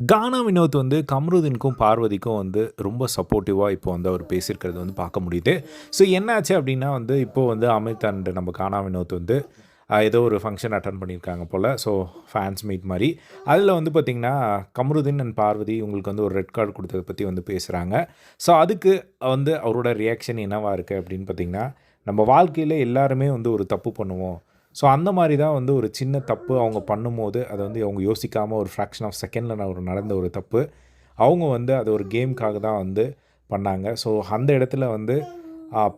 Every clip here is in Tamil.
கானா வினோத் வந்து கம்ருதீனுக்கும் பார்வதிக்கும் வந்து ரொம்ப சப்போர்ட்டிவாக இப்போ வந்து அவர் பேசியிருக்கிறது வந்து பார்க்க முடியுது. ஸோ என்னாச்சு அப்படின்னா வந்து இப்போ வந்து அமித் அண்ட் நம்ம கானா வினோத் வந்து ஏதோ ஒரு ஃபங்க்ஷன் அட்டன் பண்ணியிருக்காங்க போல். ஸோ ஃபேன்ஸ் மீட் மாதிரி. அதில் வந்து பார்த்திங்கன்னா கம்ருதீன் அண்ட் பார்வதி உங்களுக்கு வந்து ஒரு ரெட் கார்டு கொடுத்ததை பற்றி வந்து பேசுகிறாங்க ஸோ அதுக்கு வந்து அவரோட ரியாக்ஷன் என்னவாக இருக்குது அப்படின்னு பார்த்திங்கன்னா நம்ம வாழ்க்கையில் எல்லாருமே வந்து ஒரு தப்பு பண்ணுவோம். ஸோ அந்த மாதிரி தான் வந்து ஒரு சின்ன தப்பு அவங்க பண்ணும்போது அதை வந்து அவங்க யோசிக்காமல் ஒரு ஃப்ராக்ஷன் ஆஃப் செகண்டில் ஒரு நடந்த ஒரு தப்பு அவங்க வந்து அது ஒரு கேம்க்காக தான் வந்து பண்ணாங்க. ஸோ அந்த இடத்துல வந்து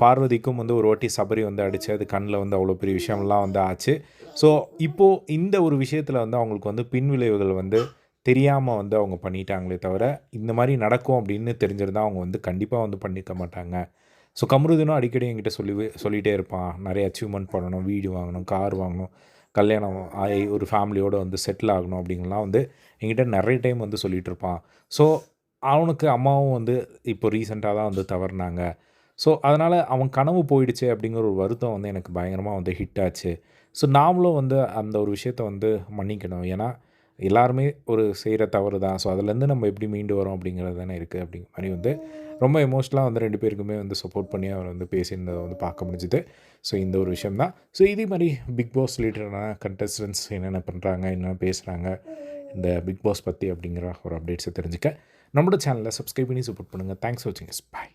பார்வதிக்கும் வந்து ஒரு வாட்டி சபரி வந்து அடித்து அது கண்ணில் வந்து அவ்வளோ பெரிய விஷயம்லாம் வந்து ஆச்சு. ஸோ இப்போது இந்த ஒரு விஷயத்தில் வந்து அவங்களுக்கு வந்து பின்விளைவுகள் வந்து தெரியாமல் வந்து அவங்க பண்ணிட்டாங்களே தவிர இந்த மாதிரி நடக்கும் அப்படின்னு தெரிஞ்சிருந்தால் அவங்க வந்து கண்டிப்பாக வந்து பண்ணிக்க மாட்டாங்க. ஸோ கமருதனும் அடிக்கடி என்கிட்ட சொல்லி சொல்லிகிட்டே இருப்பான். நிறைய அச்சீவ்மெண்ட் பண்ணணும் வீடு வாங்கணும் கார் வாங்கணும் கல்யாணம் ஆகி ஒரு ஃபேமிலியோடு வந்து செட்டில் ஆகணும் அப்படிங்கலாம் வந்து என்கிட்ட நிறைய டைம் வந்து சொல்லிகிட்டு இருப்பான். ஸோ அவனுக்கு அம்மாவும் வந்து இப்போ ரீசெண்டாக தான் வந்து தவறுனாங்க. ஸோ அதனால் அவன் கனவு போயிடுச்சு அப்படிங்கிற ஒரு வருத்தம் வந்து எனக்கு பயங்கரமாக வந்து ஹிட் ஆச்சு. ஸோ நாமளும் வந்து அந்த ஒரு விஷயத்த வந்து மன்னிக்கணும். ஏன்னா எல்லாருமே ஒரு செய்கிற தவறு தான். ஸோ அதுலேருந்து நம்ம எப்படி மீண்டு வரோம் அப்படிங்கிறது தானே இருக்குது அப்படிங்கிற மாதிரி வந்து ரொம்ப எமோஷ்னலாக வந்து ரெண்டு பேருக்குமே வந்து சப்போர்ட் பண்ணி அவர் வந்து பேசியிருந்ததை வந்து பார்க்க முடிஞ்சுது. ஸோ இந்த ஒரு விஷயம் தான். ஸோ இதே மாதிரி பிக் பாஸ் ரிலேட்டடான கண்டஸ்டன்ஸ் என்னென்ன பண்ணுறாங்க என்னென்ன பேசுகிறாங்க இந்த பிக் பாஸ் பற்றி அப்படிங்கிற ஒரு அப்டேட்ஸை தெரிஞ்சுக்க. நம்மளோட சேனலை சப்ஸ்கிரைப் பண்ணி சப்போர்ட் பண்ணுங்கள் தேங்க்ஸ் ஃபார் வாட்சிங் பாய்